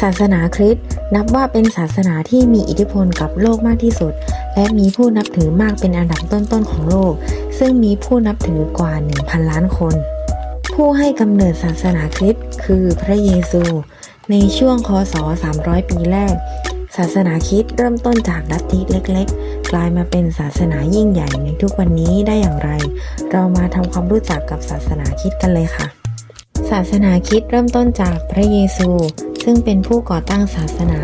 ศาสนาคริสต์นับว่าเป็นศาสนาที่มีอิทธิพลกับโลกมากที่สุด และมีผู้นับถือมากเป็นอันดับต้นๆของโลก ซึ่งมีผู้นับถือกว่า 1,000 ล้านคน ผู้ให้กำเนิดศาสนาคริสต์คือพระเยซู ในช่วงคศ 300 ปีแรก ศาสนาคริสต์เริ่มต้นจากลัทธิเล็ก ๆ กลายมาเป็นศาสนายิ่งใหญ่ในทุกวันนี้ได้อย่างไร เรามาทำความรู้จักกับศาสนาคริสต์กันเลยค่ะศาสนาคริสต์เริ่มต้นจากพระเยซู ซึ่งเป็นผู้ก่อตั้งศาสนา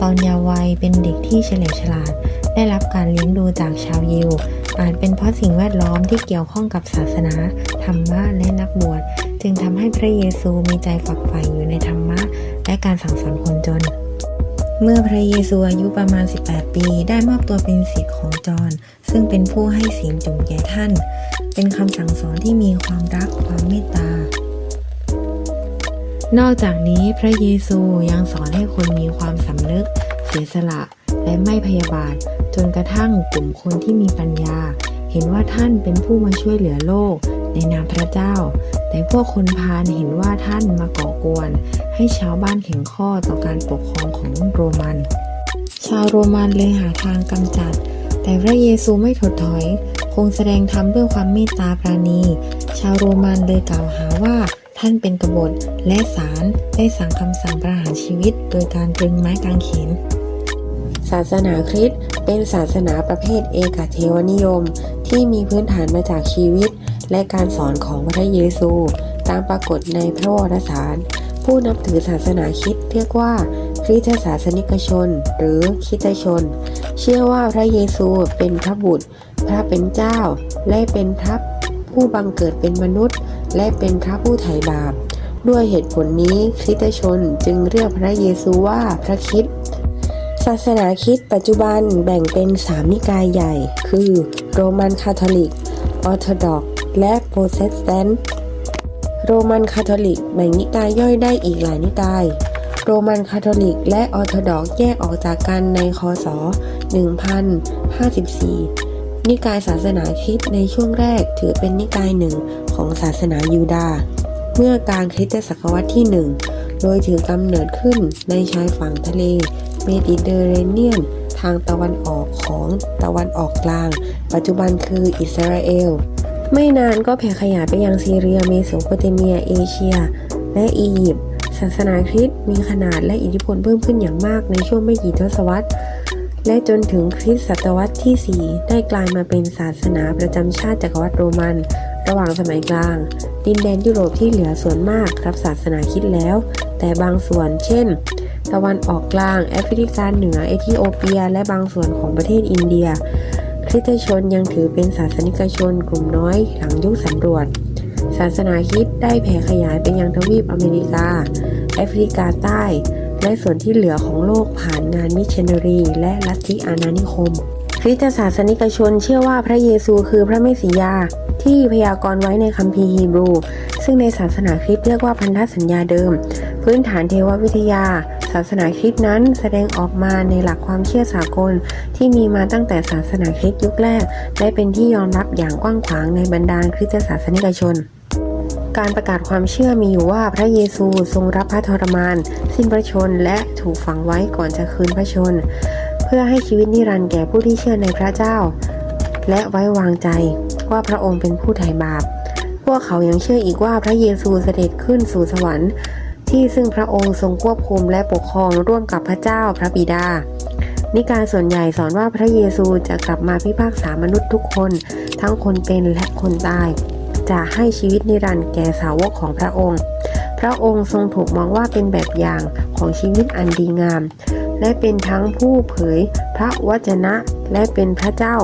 ตอนเยาว์วัยเป็นเด็กที่เฉลียวฉลาด ได้รับการเลี้ยงดูจากชาวยิว อาจเป็นเพราะสิ่งแวดล้อมที่เกี่ยวข้องกับศาสนา ธรรมะและนักบวช จึงทำให้พระเยซูมีใจฝักใฝ่อยู่ในธรรมะ และการสั่งสอนคนจนเมื่อพระเยซูอายุประมาณ 18 ปี ได้มอบตัวเป็นศิษย์ของจอห์นซึ่งเป็นผู้ให้ศีลจุ่มแก่ท่าน เป็นคำสั่งสอนที่มีความรัก ความเมตตา นอกจากนี้พระเยซูยังสอนให้คนมีความสำนึก เสียสละ และไม่พยาบาท จนกระทั่งกลุ่มคนที่มีปัญญา เห็นว่าท่านเป็นผู้มาช่วยเหลือโลก ในนามพระเจ้า แต่พวกคนพาลเห็นว่าท่านมาก่อกวน ให้ชาวบ้านแข็งข้อต่อการปกครองของโรมัน ชาวโรมันเลยหาทางกำจัด แต่พระเยซูไม่ถดถอย คงแสดงธรรมด้วยความเมตตาปราณี ชาวโรมันเลยกล่าวหาว่า ท่านเป็นกบฏและศาลได้สั่งคำสั่งประหารชีวิต โดยการตรึงไม้กางเขนศาสนาคริสต์เป็นศาสนาประเภทเอกเทวนิยม ที่มีพื้นฐานมาจากชีวิต และการสอนของพระเยซู ตามปรากฏในพระวรสาร ผู้นับถือศาสนาคริดเรียกว่าคริสตศาสนิกชน หรือคริสตชน เชื่อว่าพระเยซูเป็นพระบุตร พระเป็นเจ้า และเป็นพระผู้บังเกิดเป็นมนุษย์ และเป็นพระผู้ไถ่บาป ด้วยเหตุผลนี้คริสตชนจึงเรียกพระเยซูว่าพระคริสต์ศาสนาคริสต์ปัจจุบันแบ่งเป็น3นิกายใหญ่ คือโรมันคาทอลิก ออร์โธดอกและโปรเตสแตนต์โรมันคาทอลิกแบ่งนิกายย่อยได้อีกหลายนิกาย โรมันคาทอลิกและออร์โธดอกแยกออกจากกันในคศ1054 นิกายศาสนาคริสต์ในช่วงแรกถือเป็นนิกายหนึ่งของศาสนายูดาห์เมื่อกลางคริสตศตวรรษที่หนึ่งโดยถือกำเนิดขึ้นในชายฝั่งทะเลเมดิเตอร์เรเนียน ทางตะวันออกของตะวันออกกลาง ปัจจุบันคืออิสราเอล ไม่นานก็แผ่ขยายไปยังซีเรียเมโสโปเตเมีย เอเชีย และอียิปต์ศาสนาคริสต์มีขนาดและอิทธิพลเพิ่มขึ้นอย่างมากในช่วงไม่กี่ทศวรรษ และจนถึงคริสตศตวรรษที่ 4 ได้กลายมาเป็นศาสนาประจำชาติจักรวรรดิโรมัน ระหว่างสมัยกลาง ดินแดนยุโรปที่เหลือส่วนมากรับศาสนาคิดแล้ว แต่บางส่วนเช่น ตะวันออกกลาง แอฟริกาเหนือเอธิโอเปีย และบางส่วนของประเทศอินเดีย คริสตชนยังถือเป็นศาสนิกชนกลุ่มน้อยหลังยุคสำรวจ ศาสนาคิดได้แผ่ขยายไปยังทวีปอเมริกา แอฟริกาใต้ และส่วนที่เหลือของโลกผ่านงานมิชชันนารี และลัทธิอาณานิคมคริสตศาสนิกชนเชื่อว่าพระเยซูคือพระเมสสิยา ที่พยากรณ์ไว้ในคัมภีร์ฮีบรู ซึ่งในศาสนาคริสต์เรียกว่าพันธสัญญาเดิม พื้นฐานเทววิทยา ศาสนาคริสต์นั้นแสดงออกมาในหลักความเชื่อสากล ที่มีมาตั้งแต่ศาสนาคริสต์ยุคแรก และเป็นที่ยอมรับอย่างกว้างขวางในบรรดาคริสตศาสนิกชน การประกาศความเชื่อมีอยู่ว่าพระเยซูทรงรับพระทรมาน สิ้นพระชนและถูกฝังไว้ก่อนจะคืนพระชน เพื่อให้ชีวิตนิรันดร์แก่ผู้ที่เชื่อในพระเจ้า และไว้วางใจว่าพระองค์เป็นผู้ไถ่บาป พวกเขายังเชื่ออีกว่าพระเยซูเสด็จขึ้นสู่สวรรค์ ที่ซึ่งพระองค์ทรงควบคุมและปกครองร่วมกับพระเจ้าพระบิดานิกายส่วนใหญ่สอนว่าพระเยซูจะกลับมาพิพากษามนุษย์ทุกคน ทั้งคนเป็นและคนตาย จะให้ชีวิตนิรันดร์แก่สาวกของพระองค์ พระองค์ทรงถูกมองว่าเป็นแบบอย่างของชีวิตอันดีงาม และเป็นทั้งผู้เผยพระวจนะและเป็นพระเจ้า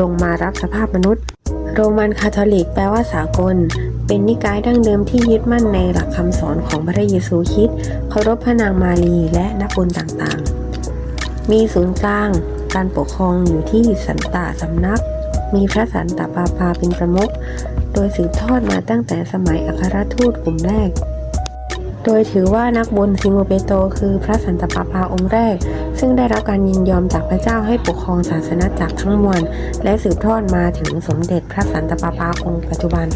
ลงมารับสภาพมนุษย์ โรมันคาทอลิกแปลว่าสากล เป็นนิกายดั้งเดิมที่ยึดมั่นในหลักคำสอนของพระเยซูคริดเคารพพระนางมารีและนักบุญต่างๆ มีศูนย์กลางการปกครองอยู่ที่สันตะสำนัก มีพระสันตะปาปาเป็นประมุข โดยสืบทอดมาตั้งแต่สมัยอัครทูตกลุ่มแรก โดยถือว่านักบุญซิโมเปโตคือพระสันตะปาปาองค์แรก ซึ่งได้รับการยินยอมจากพระเจ้าให้ปกครองศาสนาจักรทั้งมวล และสืบทอดมาถึงสมเด็จพระสันตะปาปาองค์ปัจจุบัน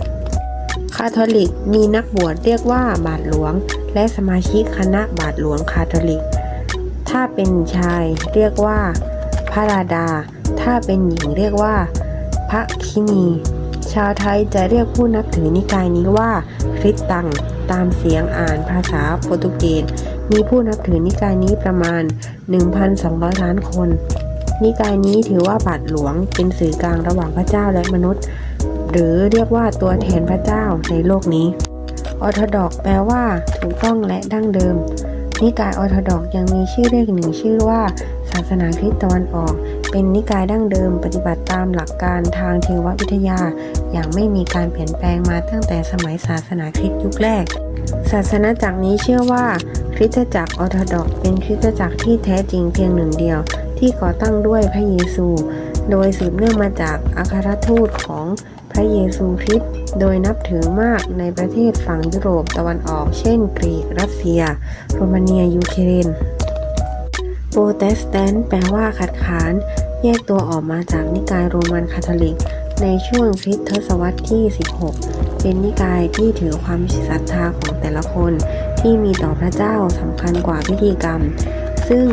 คาทอลิกมีนักบวชเรียกว่าบาทหลวง และสมาชิกคณะบาทหลวงคาทอลิก ถ้าเป็นชายเรียกว่าพระราดา ถ้าเป็นหญิงเรียกว่าพระคินี ชาวไทยจะเรียกผู้นับถือนิกายนี้ว่าคริสตัง ตามเสียงอ่านภาษาโปรตุเกส มีผู้นับถือนิกายนี้ประมาณ 1,200 ล้านคน นิกายนี้ถือว่าบาทหลวงเป็นสื่อกลางระหว่างพระเจ้าและมนุษย์ หรือเรียกว่าตัวแทนพระเจ้าในโลกนี้ ออร์โธดอกแปลว่าถูกต้องและดั้งเดิม นิกายออร์โธดอกยังมีชื่อเรียกหนึ่งชื่อว่า ศาสนาคริสต์ตะวันออก เป็นนิกายดั้งเดิมปฏิบัติตามหลักการทางเทววิทยา อย่างไม่มีการเปลี่ยนแปลงมาตั้งแต่สมัยศาสนาคริสต์ยุคแรก ศาสนาจักรนี้เชื่อว่า คริสตจักรออร์โธดอกเป็นคริสตจักรที่แท้จริงเพียงหนึ่งเดียว ที่ก่อตั้งด้วยพระเยซู โดยสืบเนื่องมาจากอัครทูตของ พระเยซูคริสต์โดยนับถือมากในประเทศฝั่งยุโรปตะวันออก เช่น กรีก รัสเซีย โรมาเนีย ยูเครน โปรเตสแตนต์แปลว่าขัดขาน แยกตัวออกมาจากนิกายโรมันคาทอลิก ในช่วงคริสตทศวรรษที่ 16 เป็นนิกายที่ถือความศรัทธาของแต่ละคน ที่มีต่อพระเจ้าสำคัญกว่าพิธีกรรม ซึ่ง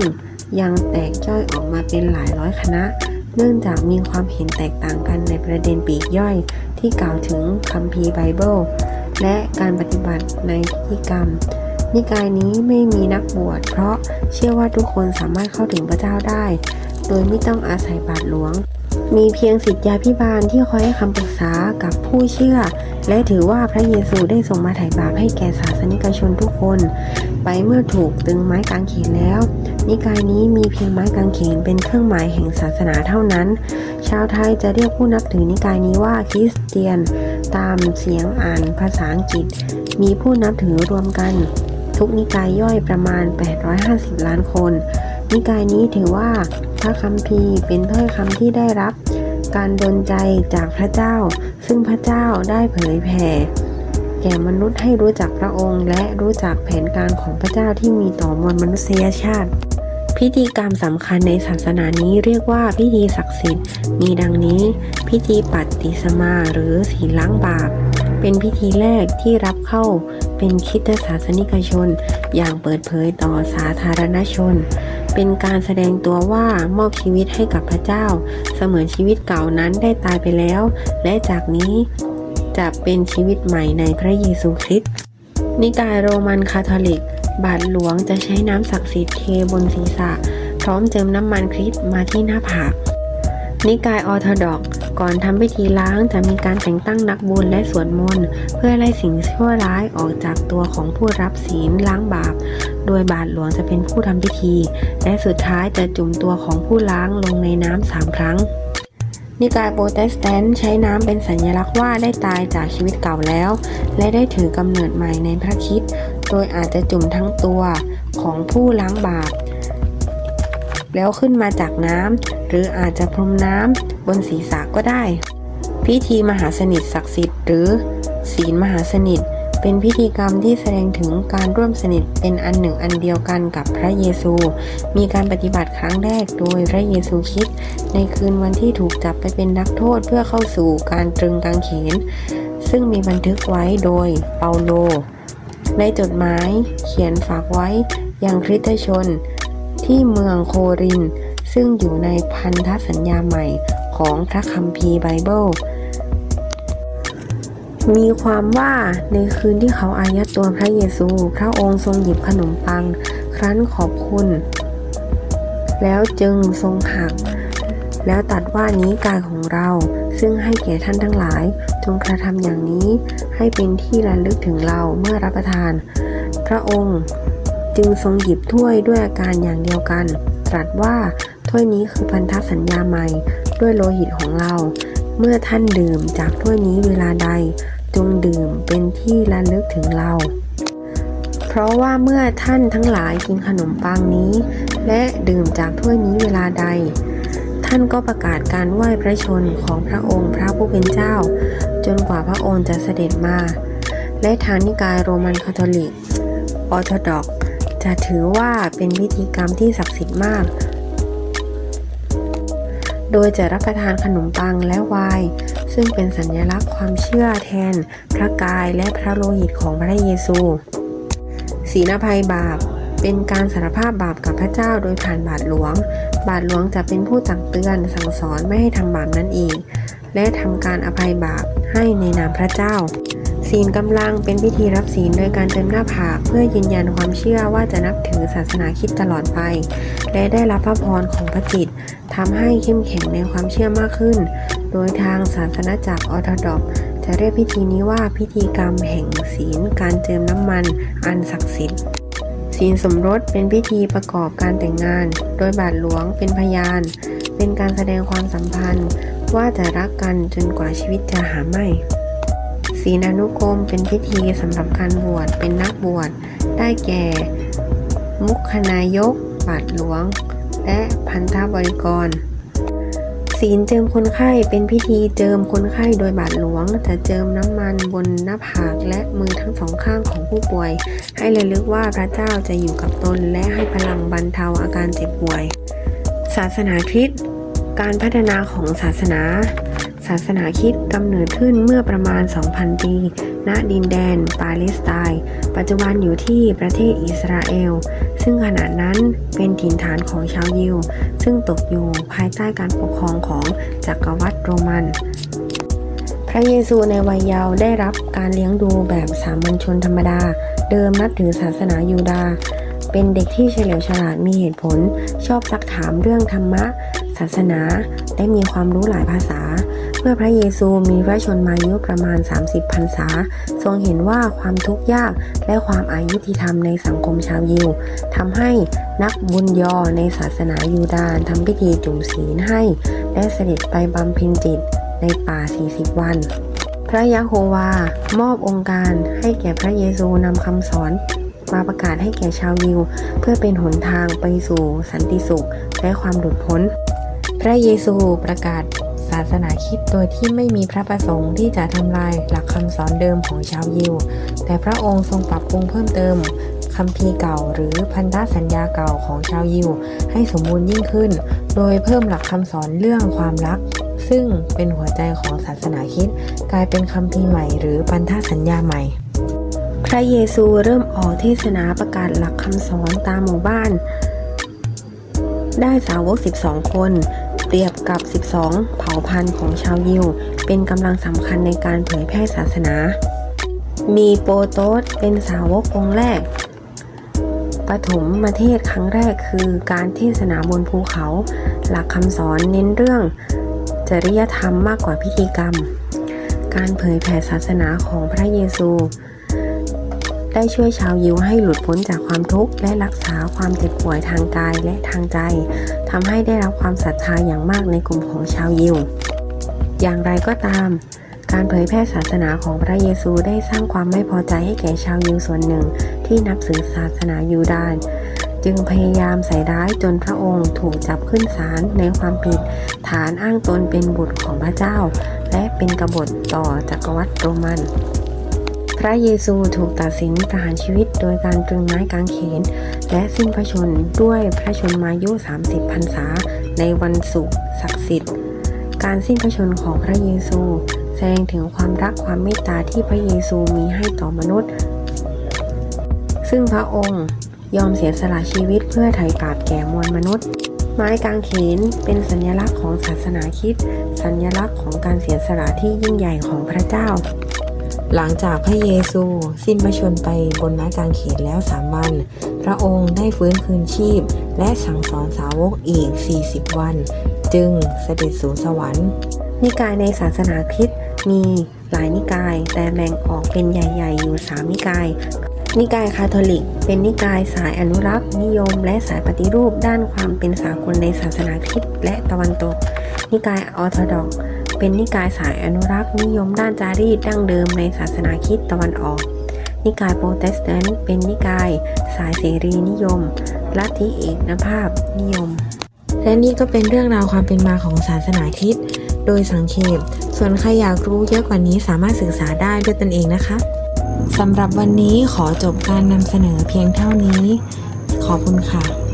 ยังแตกจ้อยออกมาเป็นหลายร้อยคณะ เนื่องจากมีความเห็นแตกต่างกันในประเด็นปีกย่อยที่กล่าวถึงคัมภีร์ไบเบิลและการปฏิบัติในพิธีกรรม นิกายนี้ไม่มีนักบวชเพราะเชื่อว่าทุกคนสามารถเข้าถึงพระเจ้าได้ โดยไม่ต้องอาศัยบาทหลวง มีเพียงสิทธยาพิบาลที่คอยให้คำปรึกษากับผู้เชื่อ และถือว่าพระเยซูได้ทรงมาไถ่บาปให้แก่ศาสนิกชนทุกคน ไปเมื่อถูกตึงไม้กางเขนแล้ว นิกายนี้มีเพียงไม้กางเขนเป็นเครื่องหมายแห่งศาสนาเท่านั้น ชาวไทยจะเรียกผู้นับถือนิกายนี้ว่าคริสเตียน ตามเสียงอ่านภาษาอังกฤษ มีผู้นับถือรวมกัน ทุกนิกายย่อยประมาณ 850 ล้านคน นิกายนี้ถือว่าพระคัมภีร์เป็นถ้อยคำที่ได้รับ การดลใจจากพระเจ้า ซึ่งพระเจ้าได้เผยแผ่แก่มนุษย์ให้รู้จักพระองค์ และรู้จักแผนการของพระเจ้าที่มีต่อมวลมนุษยชาติ พิธีกรรมสำคัญในศาสนานี้เรียกว่าพิธีศักดิ์สิทธิ์ มีดังนี้ พิธีปัตติสมาหรือศีลล้างบาป เป็นพิธีแรกที่รับเข้าเป็นคิดศาสนิกชน อย่างเปิดเผยต่อสาธารณชน เป็นการแสดงตัวว่ามอบชีวิตให้กับพระเจ้า เสมือนชีวิตเก่านั้นได้ตายไปแล้ว และจากนี้จะเป็นชีวิตใหม่ในพระเยซูคริสต์นิกายโรมันคาทอลิก บาทหลวงจะใช้น้ำศักดิ์สิทธิ์เทบนศีรษะ พร้อมเจิมน้ำมันคริสต์มาที่หน้าผากนิกายออร์โธดอกก่อนทำพิธีล้างจะมีการแต่งตั้งนักบุญและสวดมนต์เพื่อไล่สิ่งชั่วร้ายออกจากตัวของผู้รับศีลล้างบาป โดยบาทหลวงจะเป็นผู้ทำพิธี และสุดท้ายจะจุ่มตัวของผู้ล้างลงในน้ำสามครั้ง นิกายโปรเตสแตนต์ใช้น้ำเป็นสัญลักษณ์ว่าได้ตายจากชีวิตเก่าแล้ว และได้ถือกำเนิดใหม่ในพระคิด โดยอาจจะจุ่มทั้งตัวของผู้ล้างบาปแล้วขึ้นมาจากน้ำหรืออาจจะพรมน้ำบนศีรษะก็ได้ พิธีมหาสนิทศักดิ์สิทธิ์หรือศีลมหาสนิทเป็นพิธีกรรมที่แสดงถึงการร่วมสนิทเป็นอันหนึ่งอันเดียวกันกับพระเยซู มีการปฏิบัติครั้งแรกโดยพระเยซูคริสต์ในคืนวันที่ถูกจับไปเป็นนักโทษเพื่อเข้าสู่การตรึงกางเขน ซึ่งมีบันทึกไว้โดยเปาโล ในจดหมายเขียนฝากไว้ยังคริสตชน ที่เมืองโคริน ซึ่งอยู่ในพันธสัญญาใหม่ของพระคัมภีร์ไบเบิล มีความว่าในคืนที่เขาอายัดตัวพระเยซู พระองค์ทรงหยิบขนมปัง ครั้นขอบคุณ แล้วจึงทรงหัก แล้วตัดว่านี้กายของเราซึ่งให้แก่ท่านทั้งหลาย งกระทำอย่างนี้ให้เป็นที่ระลึกถึงเราเมื่อรับประทาน พระองค์จึงทรงหยิบถ้วยด้วยอาการอย่างเดียวกัน ตรัสว่าถ้วยนี้คือพันธสัญญาใหม่ด้วยโลหิตของเรา เมื่อท่านดื่มจากถ้วยนี้เวลาใด จงดื่มเป็นที่ระลึกถึงเรา เพราะว่าเมื่อท่านทั้งหลายกินขนมปังนี้ และดื่มจากถ้วยนี้เวลาใด ท่านก็ประกาศการไหว้พระชนของพระองค์พระผู้เป็นเจ้า จนกว่าพระองค์จะเสด็จมา และทางนิกายโรมันคาทอลิก ออร์โธดอก จะถือว่าเป็นพิธีกรรมที่ศักดิ์สิทธิ์มาก โดยจะรับประทานขนมปังและไวน์ซึ่งเป็นสัญลักษณ์ความเชื่อแทน พระกายและพระโลหิตของพระเยซูศีลภัยบาปเป็นการสารภาพบาปกับพระเจ้าโดยผ่านบาทหลวง บาทหลวงจะเป็นผู้ตักเตือนสั่งสอนไม่ให้ทำบาปนั่นเอง และทำการอภัยบาปให้ในนามพระเจ้า ศีลกำลังเป็นพิธีรับศีลโดยการเติมหน้าผากเพื่อยืนยันความเชื่อว่าจะนับถือศาสนาคิดตลอดไป และได้รับพระพรของพระจิตทำให้เข้มแข็งในความเชื่อมากขึ้น โดยทางศาสนาจักรออร์โธดอกจะเรียกพิธีนี้ว่าพิธีกรรมแห่งศีลการเจิมน้ำมันอันศักดิ์สิทธิ์ศีลสมรสเป็นพิธีประกอบการแต่งงาน โดยบาทหลวงเป็นพยาน เป็นการแสดงความสัมพันธ์ ว่าจะรักกันจนกว่าชีวิตจะหาไม่ศีลอนุกรมเป็นพิธีสำหรับการบวชเป็นนักบวชได้แก่ มุขนายก บาทหลวง และพันธบริกร ศีลเจิมคนไข้เป็นพิธีเจิมคนไข้โดยบาทหลวง จะเจิมน้ำมันบนหน้าผากและมือทั้งสองข้างของผู้ป่วย ให้ระลึกว่าพระเจ้าจะอยู่กับตนและให้พลังบรรเทาอาการเจ็บป่วย ศาสนาคริสต์ การพัฒนาของศาสนา ศาสนาคิดกำเนิดขึ้นเมื่อประมาณ 2,000 ปี ณ ดินแดน ปาเลสไตน์ ปัจจุบันอยู่ที่ประเทศอิสราเอล ซึ่งขณะนั้นเป็นถิ่นฐานของชาวยิว ซึ่งตกอยู่ภายใต้การปกครองของจักรวรรดิโรมันพระเยซูในวัยเยาว์ได้รับการเลี้ยงดูแบบสามัญชนธรรมดา เดิมนับถือศาสนายูดาห์เป็นเด็กที่เฉลียวฉลาดมีเหตุผล ชอบซักถามเรื่องธรรมะ ศาสนาและมีความรู้หลายภาษา เมื่อพระเยซูมีพระชนมายุประมาณ 30พรรษา ทรงเห็นว่าความทุกข์ยากและความอายุติธรรมในสังคมชาวยิวทำให้นักบุญยอในศาสนายูดาห์ทำพิธีจุ่มศีลให้ และเสด็จไปบำเพ็ญจิตในป่า 40 วันพระยะโฮวามอบองค์การให้แก่พระเยซูนำคำสอน มาประกาศให้แก่ชาวยิว เพื่อเป็นหนทางไปสู่สันติสุขและความหลุดพ้น พระเยซูประกาศศาสนาคิดโดยที่ไม่มีพระประสงค์ที่จะทำลายหลักคำสอนเดิมของชาวยิว แต่พระองค์ทรงปรับปรุงเพิ่มเติมคัมภีร์เก่าหรือพันธสัญญาเก่าของชาวยิว ให้สมบูรณ์ยิ่งขึ้น โดยเพิ่มหลักคำสอนเรื่องความรัก ซึ่งเป็นหัวใจของศาสนาคิดกลายเป็นคัมภีร์ใหม่หรือพันธสัญญาใหม่พระเยซูเริ่มออกเทศนาประกาศหลักคำสอนตามหมู่บ้าน ได้สาวก 12 คน เปรียบกับ 12 เผ่าพันธุ์ของชาวยิว เป็นกำลังสำคัญในการเผยแพร่ศาสนา มีโปโตสเป็นสาวกองค์แรก ปฐมมาเทศครั้งแรกคือการเทศนาบนภูเขา หลักคำสอนเน้นเรื่องจริยธรรมมากกว่าพิธีกรรม การเผยแผ่ศาสนาของพระเยซู ได้ช่วยชาวยิวให้หลุดพ้นจากความทุกข์และรักษาความเจ็บป่วยทางกายและทางใจ ทำให้ได้รับความศรัทธาอย่างมากในกลุ่มของชาวยิว อย่างไรก็ตาม การเผยแพร่ศาสนาของพระเยซูได้สร้างความไม่พอใจให้แก่ชาวยิวส่วนหนึ่งที่นับถือศาสนายูดาห์จึงพยายามใส่ร้ายจนพระองค์ถูกจับขึ้นศาลในความผิด ฐานอ้างตนเป็นบุตรของพระเจ้า และเป็นกบฏต่อจักรวรรดิโรมัน พระเยซูถูกตัดสินประหารชีวิตโดยการตรึงไม้กางเขน และสิ้นพระชนด้วยพระชนมายุ 30พรรษา ในวันศุกร์ศักดิ์สิทธิ์ การสิ้นพระชนของพระเยซู แสดงถึงความรักความเมตตาที่พระเยซูมีให้ต่อมนุษย์ ซึ่งพระองค์ยอมเสียสละชีวิตเพื่อไถ่บาปแก่มวลมนุษย์ ไม้กางเขนเป็นสัญลักษณ์ของศาสนาคิด สัญลักษณ์ของการเสียสละที่ยิ่งใหญ่ของพระเจ้า หลังจากพระเยซู สิ้นพระชนม์ไปบนไม้กางเขนแล้วสามวัน พระองค์ได้ฟื้นคืนชีพ และสั่งสอนสาวกอีก 40 วัน จึงเสด็จสู่สวรรค์ นิกายในศาสนาคริสต์มีหลายนิกาย แต่แบ่งออกเป็นใหญ่ๆ อยู่ 3 นิกาย นิกายคาทอลิก เป็นนิกายสายอนุรักษ์นิยม และสายปฏิรูปด้านความเป็นสากลในศาสนาคริสต์และตะวันตก นิกายออร์โธดอกซ์ เป็นนิกายสายอนุรักษ์นิยมด้านจารีตดั้งเดิมในศาสนาคริสต์ตะวันออก นิกายโปรเตสแตนต์เป็นนิกายสายเสรีนิยม ลัทธิเอกนภาพนิยม และนี่ก็เป็นเรื่องราวความเป็นมาของศาสนาคริสต์โดยสังเขปส่วนใครอยากรู้เยอะกว่านี้สามารถศึกษาได้ด้วยตนเองนะคะสำหรับวันนี้ขอจบการนำเสนอเพียงเท่านี้ ขอบคุณค่ะ